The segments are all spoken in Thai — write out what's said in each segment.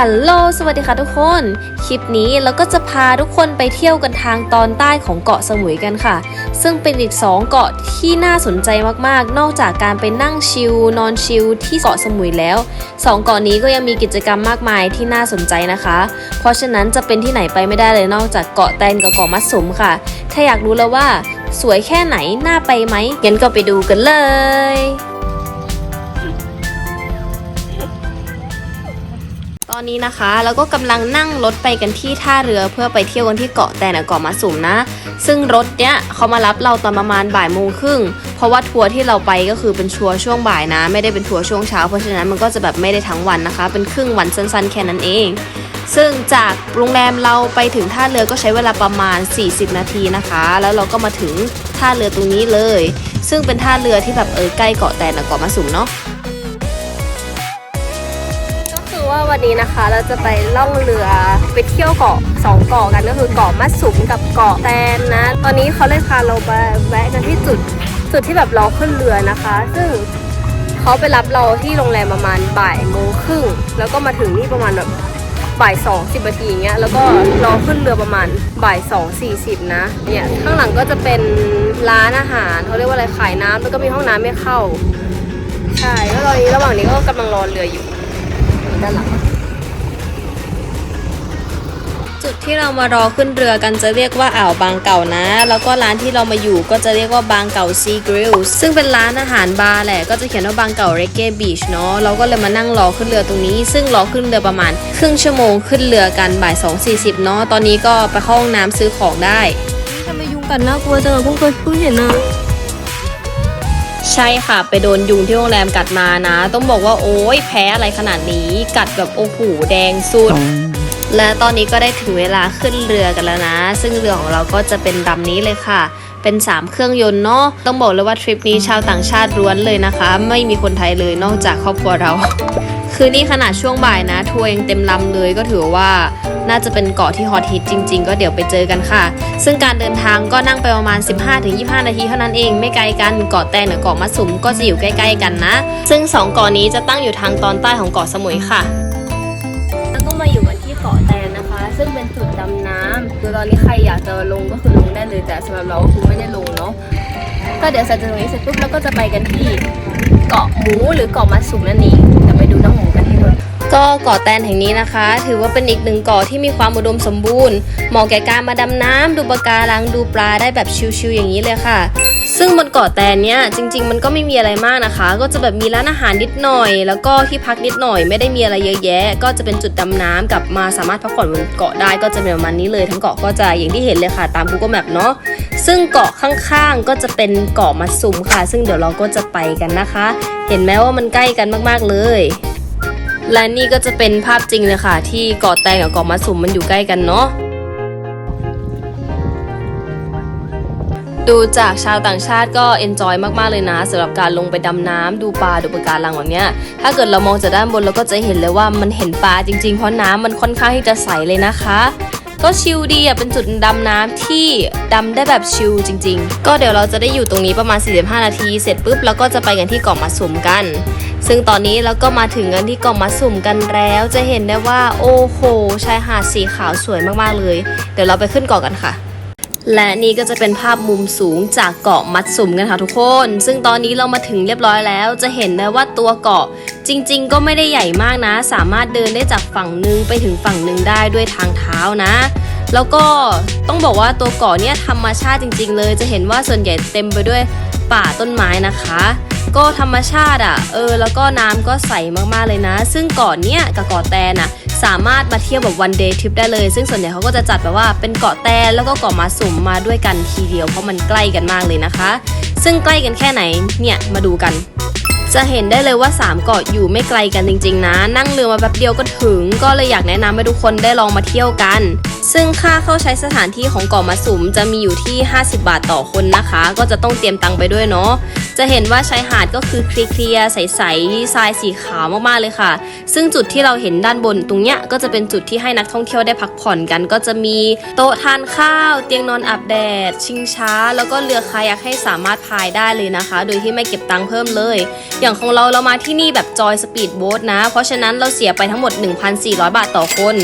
ฮัลโหล สวัสดีค่ะทุกคน คลิปนี้เราก็จะพาทุกคนไปเที่ยวกันทางตอนใต้ของเกาะสมุยกันค่ะ ซึ่งเป็นอีก 2 เกาะที่น่าสนใจมากๆ นอกจากการไปนั่งชิลนอนชิลที่เกาะสมุยแล้ว 2 เกาะนี้ก็ยังมีกิจกรรมมากมายที่น่าสนใจนะคะ เพราะฉะนั้นจะเป็นที่ไหนไปไม่ได้เลยนอกจากเกาะแตนกับเกาะมัดสุมค่ะ ถ้าอยากรู้แล้วว่า สวยแค่ไหนน่าไปไหมงั้นก็ไปดูกันเลย อนนี้นะคะเราก็กำลังนั่งรถไปกันที่ท่าเรือเพื่อไปเที่ยวกันที่เกาะแตนกับเกาะมาสุมนะ ซึ่งรถเนี้ยเขามารับเราตอนประมาณบ่ายโมงครึ่งเพราะว่าทัวร์ที่เราไปก็คือเป็นทัวร์ช่วงบ่ายนะ ไม่ได้เป็นทัวร์ช่วงเช้าเพราะฉะนั้นมันก็จะแบบไม่ได้ทั้งวันนะคะ เป็นครึ่งวันสั้นๆ แค่นั้นเอง ซึ่งจากโรงแรมเราไปถึงท่าเรือก็ใช้เวลาประมาณ 40 นาทีนะคะ แล้วเราก็มาถึงท่าเรือตรงนี้เลย ซึ่งเป็นท่าเรือที่แบบเออใกล้เกาะแตนกับเกาะมาสุมเนาะ ว่าวันนี้นะคะเราจะไปล่องเรือไปเที่ยวเกาะสองเกาะกันก็คือเกาะมัดสุมกับเกาะแตนนะ ตอนนี้เขาเลยพาเราไปแวะกันที่จุดจุดที่แบบเรอขึ้นเรือนะคะ ซึ่งเขาไปรับเราที่โรงแรมประมาณบ่ายโมงครึ่งแล้วก็มาถึงนี่ประมาณแบบบ่ายสองสิบนาทีเงี้ยแล้วก็รอขึ้นเรือประมาณบ่ายสองสี่สิบนะเนี่ยข้างหลังก็จะเป็นร้านอาหารเขาเรียกว่าอะไรขายน้ำแล้วก็มีห้องน้ำให้เข้า ใช่แล้วตอนนี้ระหว่างนี้ก็กำลังรอเรืออยู่ ด้านหลัง จุดที่เรามารอขึ้นเรือกันจะเรียกว่าอ่าวบางเก่านะ แล้วก็ร้านที่เรามาอยู่ก็จะเรียกว่าบางเก่าซีกริลซึ่งเป็นร้านอาหารบาร์แหละก็จะเขียนว่าบางเก่าเรเก้บีชเนาะเราก็เลยมานั่งรอขึ้นเรือตรงนี้ ซึ่งรอขึ้นเรือประมาณ ครึ่งชั่วโมงขึ้นเรือกันบ่าย2 40เนาะตอนนี้ก็ไปเข้าห้องน้ำซื้อของได้ทำไมยุงกัดน่ากลัวจังเพิ่งเคยเพิ่งเห็นนะ ใช่ค่ะ ไปโดนยุงที่โรงแรมกัดมานะ ต้องบอกว่าโอ๊ยแพ้อะไรขนาดนี้ กัดแบบโอ้โหแดงสุด และตอนนี้ก็ได้ถึงเวลาขึ้นเรือกันแล้วนะ ซึ่งเรือของเราก็จะเป็นลำนี้เลยค่ะ เป็น 3 เครื่องยนต์เนาะ ต้องบอกเลยว่าทริปนี้ชาวต่างชาติล้วนเลยนะคะ ไม่มีคนไทยเลยนอกจากครอบครัวเรา คือนี่ขนาดช่วงบ่ายนะทัวร์ยังเต็มลำเลยก็ถือว่าน่าจะเป็นเกาะที่ฮอตฮิตจริง ๆ ก็เดี๋ยวไปเจอกันค่ะ ซึ่งการเดินทางก็นั่งไปประมาณ 15-25 นาทีเท่านั้นเองไม่ไกลกันเกาะแตงกับเกาะมัดสุมก็จะอยู่ใกล้ ๆ กันนะ ซึ่งสองเกาะนี้จะตั้งอยู่ทางตอนใต้ของเกาะสมุยค่ะแล้วก็มาอยู่กันที่เกาะแตนนะคะ ซึ่งเป็นจุดดำน้ำคือตอนนี้ใครอยากจะลงก็คือลงได้เลยแต่สำหรับเราคือไม่ได้ลงเนาะก็เดี๋ยวเสร็จจากตรงนี้เสร็จปุ๊บแล้วก็จะไปกันที่ เกาะหมูหรือเกาะมัสุมนั่นเองเดี๋ยวไปดูน้องหมูกันที่นู่น ก็เกาะแตนแห่งนี้นะคะ ถือว่าเป็นอีกหนึ่งเกาะที่มีความอุดมสมบูรณ์เหมาะแก่การมาดำน้ำดูปะการังดูปลาได้แบบชิลๆอย่างนี้เลยค่ะ ซึ่งบนเกาะแตนเนี้ยจริง ๆ มันก็ไม่มีอะไรมากนะคะ ก็จะแบบมีร้านอาหารนิดหน่อย แล้วก็ที่พักนิดหน่อยไม่ได้มีอะไรเยอะแยะ ก็จะเป็นจุดดำน้ำกับมาสามารถพักผ่อนบนเกาะได้ก็จะเป็นประมาณนี้เลย ทั้งเกาะก็จะอย่างที่เห็นเลยค่ะ ตาม Google Map เนาะซึ่งเกาะข้างๆก็จะเป็นเกาะมัดซุมค่ะ ซึ่งเดี๋ยวเราก็จะไปกันนะคะ เห็นไหมว่ามันใกล้กันมากๆเลย และนี่ก็จะเป็นภาพจริงเลยค่ะ ที่เกาะแตงกับเกาะมัดสุมมันอยู่ใกล้กันเนาะดูจากชาวต่างชาติก็เอนจอยมากๆเลยนะสำหรับการลงไปดำน้ำดูปลาดูปะการังแบบเนี้ยถ้าเกิดเรามองจากด้านบนเราก็จะเห็นเลยว่ามันเห็นปลาจริงๆ เพราะน้ำมันค่อนข้างที่จะใสเลยนะคะ ก็ชิลดีอะเป็นจุดดำน้ำที่ดำได้แบบชิลจริง ๆ ก็เดี๋ยวเราจะได้อยู่ตรงนี้ประมาณ 45 นาที เสร็จปุ๊บเราก็จะไปกันที่เกาะมัดสุมกัน ซึ่งตอนนี้เราก็มาถึงกันที่เกาะมัดสุมกันแล้ว จะเห็นได้ว่าโอ้โหชายหาดสีขาวสวยมากๆเลย เดี๋ยวเราไปขึ้นเกาะกันค่ะ และนี่ก็จะเป็นภาพมุมสูงจากเกาะมัดสุมกันค่ะทุกคน ซึ่งตอนนี้เรามาถึงเรียบร้อยแล้ว จะเห็นได้ว่าตัวเกาะจริง ๆ ก็ไม่ได้ใหญ่มากนะ สามารถเดินได้จากฝั่งหนึ่งไปถึงฝั่งหนึ่งได้ด้วยทางเท้านะ แล้วก็ต้องบอกว่าตัวเกาะเนี่ยธรรมชาติจริง ๆ เลย จะเห็นว่าส่วนใหญ่เต็มไปด้วยป่าต้นไม้นะคะก็ธรรมชาติอะ เออ แล้วก็น้ำก็ใสมากๆเลยนะ ซึ่งเกาะเนี้ยกับเกาะแตนอะ สามารถมาเที่ยวแบบวันเดย์ทริปได้เลย ซึ่งส่วนใหญ่เขาก็จะจัดแบบว่าเป็นเกาะแตนแล้วก็เกาะมาสุมมาด้วยกันทีเดียวเพราะมันใกล้กันมากเลยนะคะ ซึ่งใกล้กันแค่ไหนเนี่ยมาดูกันจะเห็นได้เลยว่า 3 เกาะอยู่ไม่ไกลกันจริง ๆ นะ นั่งเรือมาแป๊บเดียวก็ถึง ก็เลยอยากแนะนำให้ทุกคนได้ลองมาเที่ยวกัน ซึ่งค่าเข้าใช้สถานที่ของเกาะมาสุมจะมีอยู่ที่ 50 บาทต่อคนนะคะ ก็จะต้องเตรียมตังค์ไปด้วยเนาะจะเห็นว่าชายหาดก็คือเคลียร์ใสๆทรายสีขาวมากๆเลยค่ะ ซึ่งจุดที่เราเห็นด้านบนตรงเนี้ยก็จะเป็นจุดที่ให้นักท่องเที่ยวได้พักผ่อนกัน ก็จะมีโต๊ะทานข้าว เตียงนอนอาบแดด ชิงช้า แล้วก็เรือคายักให้สามารถพายได้เลยนะคะ โดยที่ไม่เก็บตังค์เพิ่มเลย อย่างของเราเรามาที่นี่แบบจอยสปีดโบ๊ทนะ เพราะฉะนั้นเราเสียไปทั้งหมด 1,400 บาทต่อคน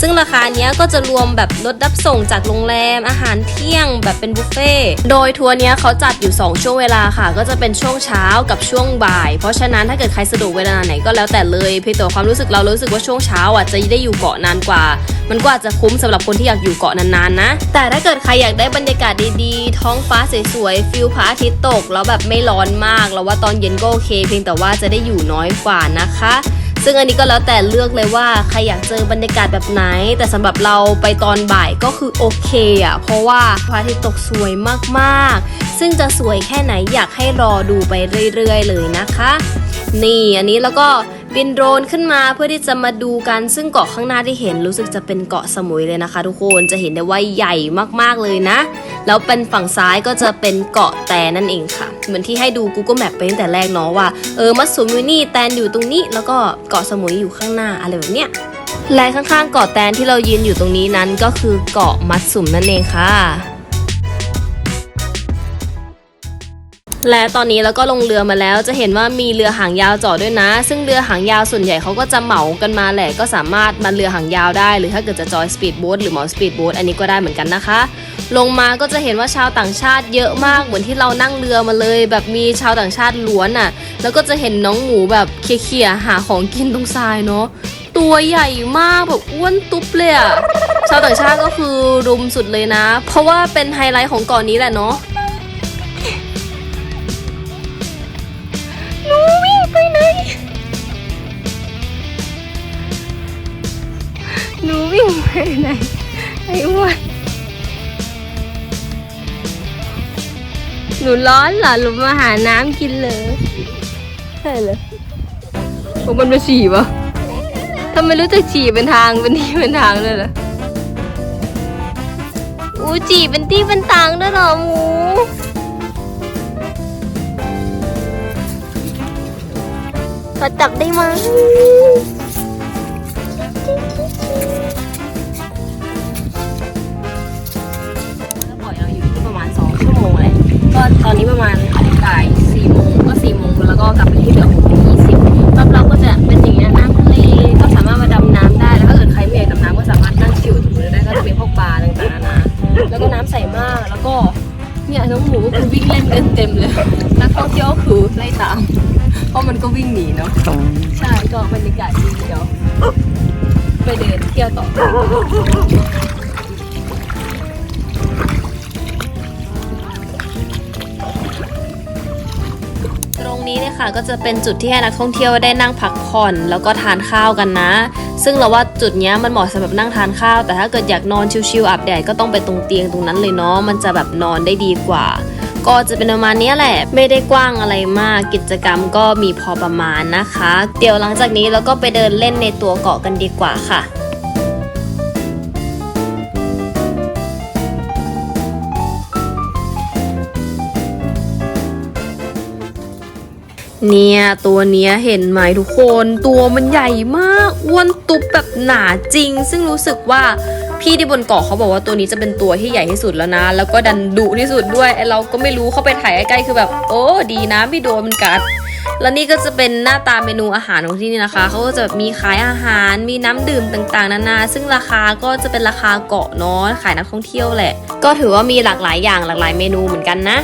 ซึ่งราคาเนี้ยก็จะรวมแบบรถรับส่งจากโรงแรม อาหารเที่ยงแบบเป็นบุฟเฟ่โดยทัวร์เนี้ยเขาจัดอยู่ 2 ช่วงเวลาค่ะ ก็จะเป็นช่วงเช้ากับช่วงบ่าย เพราะฉะนั้นถ้าเกิดใครสะดวกเวลาไหนก็แล้วแต่เลยเพียงแต่ความรู้สึกเรารู้สึกว่าช่วงเช้าอะจะได้อยู่เกาะนานกว่า มันก็อาจจะคุ้มสำหรับคนที่อยากอยู่เกาะนานๆนะ แต่ถ้าเกิดใครอยากได้บรรยากาศดีๆ ท้องฟ้าสวยๆฟิลพระอาทิตย์ตก แล้วแบบไม่ร้อนมาก แล้วว่าตอนเย็นก็โอเค เพียงแต่ว่าจะได้อยู่น้อยกว่านะคะ ซึ่งอันนี้ก็แล้วแต่เลือกเลยว่าใครอยากเจอบรรยากาศแบบไหน แต่สำหรับเราไปตอนบ่ายก็คือโอเคอะเพราะว่าพระอาทิตย์ตกสวยมากๆ ซึ่งจะสวยแค่ไหนอยากให้รอดูไปเรื่อยๆ เลยนะคะ นี่อันนี้แล้วก็บินโดรนขึ้นมาเพื่อที่จะมาดูกัน ซึ่งเกาะข้างหน้าที่เห็นรู้สึกจะเป็นเกาะสมุยเลยนะคะ ทุกคนจะเห็นได้ว่าใหญ่มากๆเลยนะ แล้วเป็นฝั่งซ้ายก็จะเป็นเกาะแตนั่นเองค่ะ เหมือนที่ให้ดู Google Map ไปตั้งแต่แรกเนาะว่าเออมัตสุมอยู่นี่แตนอยู่ตรงนี้ แล้วก็เกาะสมุยอยู่ข้างหน้าอะไรแบบเนี้ยและข้างๆเกาะแตนที่เรายืนอยู่ตรงนี้นั้นก็คือเกาะมัตสุมนั่นเองค่ะและตอนนี้เราก็ลงเรือมาแล้วจะเห็นว่ามีเรือหางยาวจอดด้วยนะ ซึ่งเรือหางยาวส่วนใหญ่เขาก็จะเหมากันมาแหละก็สามารถมาเรือหางยาวได้ หรือถ้าเกิดจะจอยสปีดโบ๊ทหรือเหมาสปีดโบ๊ทอันนี้ก็ได้เหมือนกันนะคะ ลงมาก็จะเห็นว่าชาวต่างชาติเยอะมากเหมือนที่เรานั่งเรือมาเลย แบบมีชาวต่างชาติล้วนอะ แล้วก็จะเห็นน้องหมูแบบเขี่ยๆหาของกินตรงทรายเนาะตัวใหญ่มากแบบอ้วนตุ๊บเลยอะชาวต่างชาติก็คือรุมสุดเลยนะ เพราะว่าเป็นไฮไลท์ของเกาะนนี้แหละเนาะหนูวิ่งไปไหนหนูวิ่งไปไหนไอ้อ้วน หนูร้อนเหรอหนูมาหาน้ำกินเลยใช่เลยผมมันมาฉี่ปะทำไมรู้จักฉี่เป็นทางเป็นที่เป็นทางด้วยเหรออู้ฉี่เป็นที่เป็นทางด้วยเหรอหมูขอจับได้ไหม ประมาณบ่าย4โมงก็4โมงแล้วก็กลับไปที่เรือ6โมง20รอบเราก็จะเป็นอย่างเงี้น้ำทะเลก็สามารถมาดำน้ำได้แล้วถ้าเกิดใครไม่อยากดำน้ำก็สามารถนั่งชิวตรงนี้ได้ก็จะเป็นพวกปลาต่างๆนานาแล้วก็น้ำใสมากแล้วก็เนี่ยน้องหมูก็คือวิ่งเล่นกันเต็มเลยนักท่องเที่ยวก็คือไล่ตาม เพราะมันก็วิ่งหนีเนาะใช่ก็บรรยากาศดีเดียวไปเดินเที่ยวต่อ นี้เนี่ยค่ะก็จะเป็นจุดที่ให้นักท่องเที่ยวได้นั่งพักผ่อน แล้วก็ทานข้าวกันนะ ซึ่งเราว่าจุดนี้มันเหมาะสำหรับนั่งทานข้าว แต่ถ้าเกิดอยากนอนชิลๆอาบแดดก็ต้องไปตรงเตียงตรงนั้นเลยเนาะมันจะแบบนอนได้ดีกว่า ก็จะเป็นประมาณนี้แหละ ไม่ได้กว้างอะไรมากกิจกรรมก็มีพอประมาณนะคะ เดี๋ยวหลังจากนี้เราก็ไปเดินเล่นในตัวเกาะกันดีกว่าค่ะ เนี่ยตัวเนี้ยเห็นไหมทุกคนตัวมันใหญ่มากอ้วนตุบแบบหนาจริง ซึ่งรู้สึกว่าพี่ที่บนเกาะเขาบอกว่าตัวนี้จะเป็นตัวที่ใหญ่ที่สุดแล้วนะ แล้วก็ดันดุที่สุดด้วยไอเราก็ไม่รู้เข้าไปถ่ายใกล้ๆคือแบบ โอ้ดีนะไม่โดนมันกัดแล้วนี่ก็จะเป็นหน้าตาเมนูอาหารของที่นี่นะคะเขาก็จะมีขายอาหารมีน้ำดื่มต่างๆ นานา ซึ่งราคาก็จะเป็นราคาเกาะเนาะขายนักท่องเที่ยวแหละ ก็ถือว่ามีหลากหลายอย่างหลากหลายเมนูเหมือนกันนะ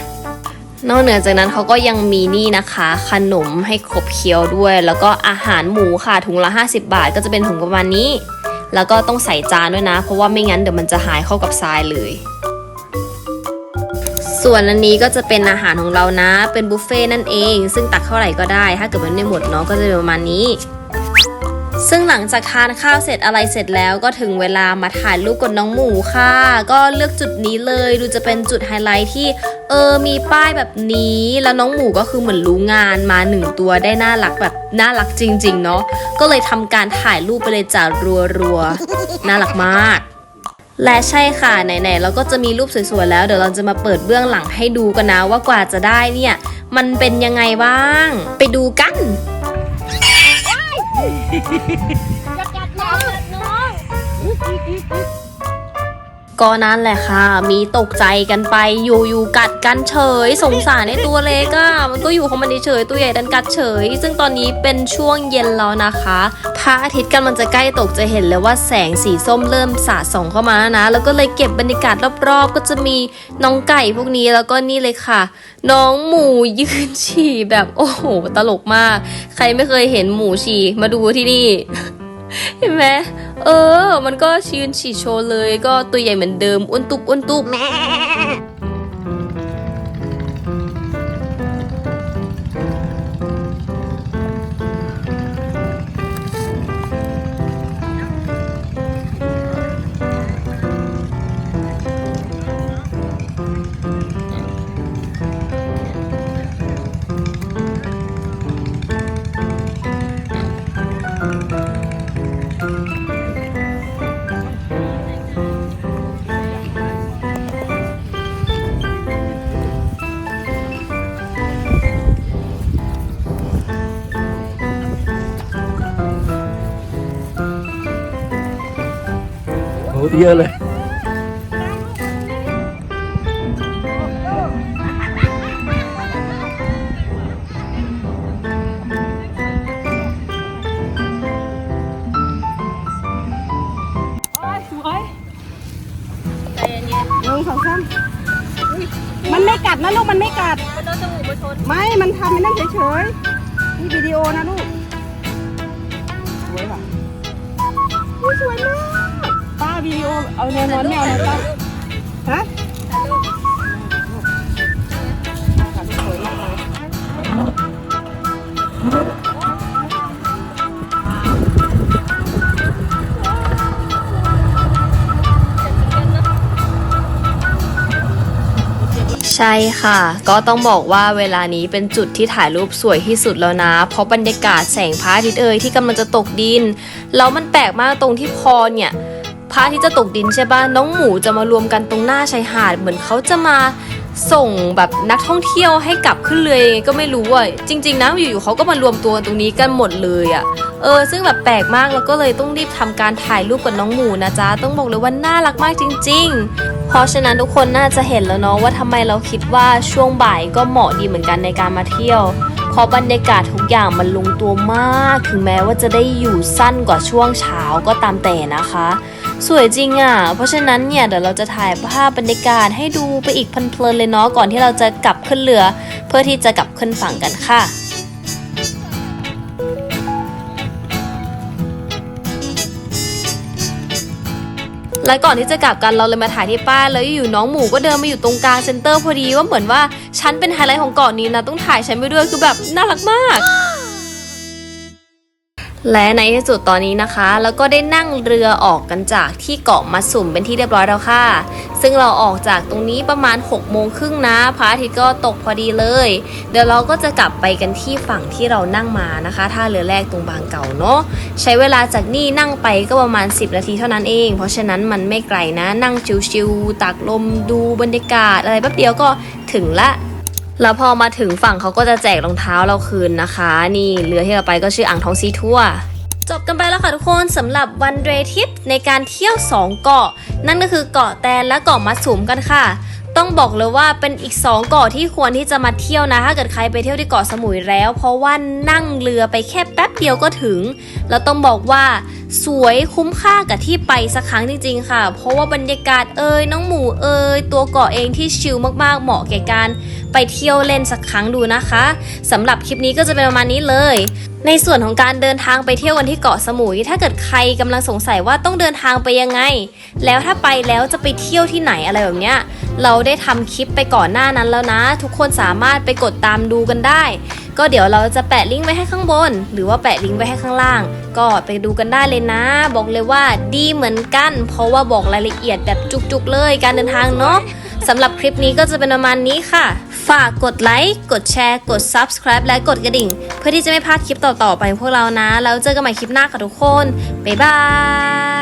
นอกเหนือจากนั้นเขาก็ยังมีนี่นะคะ ขนมให้ครบเคี้ยวด้วย แล้วก็อาหารหมูค่ะถุงละ 50 บาท ก็จะเป็นถุงประมาณนี้ แล้วก็ต้องใส่จานด้วยนะ เพราะว่าไม่งั้นเดี๋ยวมันจะหายเข้ากับทรายเลย ส่วนอันนี้ก็จะเป็นอาหารของเรานะ เป็นบุฟเฟ่นั่นเอง ซึ่งตักเท่าไหร่ก็ได้ ถ้าเกิดมันไม่หมดเนาะก็จะเป็นประมาณนี้ ซึ่งหลังจากทานข้าวเสร็จอะไรเสร็จแล้วก็ถึงเวลามาถ่ายรูปกับน้องหมูค่ะ ก็เลือกจุดนี้เลยดูจะเป็นจุดไฮไลท์ที่เออมีป้ายแบบนี้แล้วน้องหมูก็คือเหมือนรู้งานมาหนึ่งตัวได้น่ารักแบบน่ารักจริง ๆ เนาะก็เลยทำการถ่ายรูปไปเลยจ้ารัวๆน่ารักมากและใช่ค่ะ ไหนๆเราก็จะมีรูปสวยๆแล้ว เดี๋ยวเราจะมาเปิดเบื้องหลังให้ดูกันนะว่ากว่าจะได้เนี่ย มันเป็นยังไงบ้าง ไปดูกัน Hehehehe ก็นั่นแหละค่ะ มีตกใจกันไปอยู่อยู่กัดกันเฉย สงสารในตัวเล็กอะมันก็อยู่ของมันเฉยตัวใหญ่ดันกัดเฉย ซึ่งตอนนี้เป็นช่วงเย็นแล้วนะคะพระอาทิตย์กำลังจะใกล้ตกจะเห็นเลยว่าแสงสีส้มเริ่มสาดส่องเข้ามาแล้วนะ แล้วก็เลยเก็บบรรยากาศรอบๆ ก็จะมีน้องไก่พวกนี้แล้วก็นี่เลยค่ะ น้องหมูยืนฉี่แบบโอ้โห ตลกมาก ใครไม่เคยเห็นหมูฉี่มาดูที่นี่ เห็นไหมเออ มันก็ยืนฉี่โชว์เลย ก็ตัวใหญ่เหมือนเดิมอ้วนตุบอ้วนตุบ อ้เยอะเลยสวยหนึ่งสองสามมันไม่กัดนะลูกมันไม่กัดไม่ มันทำมันนั่นเฉยๆ นี่วิดีโอนะลูก สวยป่ะอุ๊ยสวยมากป้า วิดีโอเอาแนวนอนแมวนะป้าฮะใช่ค่ะ ก็ต้องบอกว่าเวลานี้เป็นจุดที่ถ่ายรูปสวยที่สุดแล้วนะ เพราะบรรยากาศแสงพระอาทิตย์เอ่ยที่กำลังจะตกดิน แล้วมันแปลกมากตรงที่พอเนี่ย พระอาทิตย์จะตกดินใช่ป่ะน้องหมูจะมารวมกันตรงหน้าชายหาด เหมือนเขาจะมาส่งแบบนักท่องเที่ยวให้กลับขึ้นเรือยังไงก็ไม่รู้อะจริง ๆนะอยู่ๆเขาก็มารวมตัวตรงนี้กันหมดเลยอะเออซึ่งแบบแปลกมากแล้วก็เลยต้องรีบทำการถ่ายรูปกับน้องหมูนะจ๊ะต้องบอกเลยว่าน่ารักมากจริง ๆ เพราะฉะนั้นทุกคนน่าจะเห็นแล้วเนาะว่าทำไมเราคิดว่าช่วงบ่ายก็เหมาะดีเหมือนกันในการมาเที่ยวเพราะบรรยากาศทุกอย่างมันลงตัวมาก ถึงแม้ว่าจะได้อยู่สั้นกว่าช่วงเช้าก็ตามแต่นะคะ สวยจริงอะ เพราะฉะนั้นเนี่ยเดี๋ยวเราจะถ่ายภาพบรรยากาศให้ดูไปอีกเพลินๆเลยเนาะก่อนที่เราจะกลับขึ้นเรือ เพื่อที่จะกลับขึ้นฝั่งกันค่ะและก่อนที่จะกลับกันเราเลยมาถ่ายที่ป้ายแล้วอยู่น้องหมูก็เดินมาอยู่ตรงกลางเซ็นเตอร์พอดีว่าเหมือนว่าฉันเป็นไฮไลท์ของเกาะนี้นะต้องถ่ายฉันไปด้วยคือแบบน่ารักมาก และในที่สุดตอนนี้นะคะ แล้วก็ได้นั่งเรือออกกันจากที่เกาะมาสุ่มเป็นที่เรียบร้อยแล้วค่ะ ซึ่งเราออกจากตรงนี้ประมาณ6กโมงครึ่งนะพระอาทิตย์ก็ตกพอดีเลย เดี๋ยวเราก็จะกลับไปกันที่ฝั่งที่เรานั่งมานะคะท่าเรือแรกตรงบางเก่าเนาะใช้เวลาจากนี่นั่งไปก็ประมาณ 10 นาทีเท่านั้นเอง เพราะฉะนั้นมันไม่ไกลนะนั่งชิวๆตากลมดูบรรยากาศอะไรแป๊บเดียวก็ถึงละ แล้วพอมาถึงฝั่งเขาก็จะแจกรองเท้าเราคืนนะคะ นี่เรือที่เราไปก็ชื่ออ่างทองซีทัวร์จบกันไปแล้วค่ะทุกคนสำหรับวันเดย์ทริปในการเที่ยว 2 เกาะ นั่นก็คือเกาะแตนและเกาะมัดสุมกันค่ะ ต้องบอกเลยว่าเป็นอีก 2 เกาะที่ควรที่จะมาเที่ยวนะถ้าเกิดใครไปเที่ยวที่เกาะสมุยแล้ว เพราะว่านั่งเรือไปแค่แป๊บเดียวก็ถึง แล้วต้องบอกว่าสวยคุ้มค่ากับที่ไปสักครั้งจริง ๆ ค่ะ เพราะว่าบรรยากาศเอ่ยน้องหมูเอ่ยตัวเกาะเองที่ชิลมากๆเหมาะแก่การ ไปเที่ยวเล่นสักครั้งดูนะคะสำหรับคลิปนี้ก็จะเป็นประมาณนี้เลย ในส่วนของการเดินทางไปเที่ยวกันที่เกาะสมุย ถ้าเกิดใครกำลังสงสัยว่าต้องเดินทางไปยังไง แล้วถ้าไปแล้วจะไปเที่ยวที่ไหนอะไรแบบเนี้ยเราได้ทำคลิปไปก่อนหน้านั้นแล้วนะ ทุกคนสามารถไปกดตามดูกันได้ ก็เดี๋ยวเราจะแปะลิงก์ไว้ให้ข้างบน หรือว่าแปะลิงก์ไว้ให้ข้างล่าง ก็ไปดูกันได้เลยนะ บอกเลยว่าดีเหมือนกัน เพราะว่าบอกรายละเอียดแบบจุกๆเลยการเดินทางเนาะ สำหรับคลิปนี้ก็จะเป็นประมาณนี้ค่ะ ฝากกดไลค์ กดแชร์ กด subscribe และกดกระดิ่ง เพื่อที่จะไม่พลาดคลิปต่อๆไปของพวกเรานะ แล้วเจอกันใหม่คลิปหน้าค่ะทุกคน บ๊ายบาย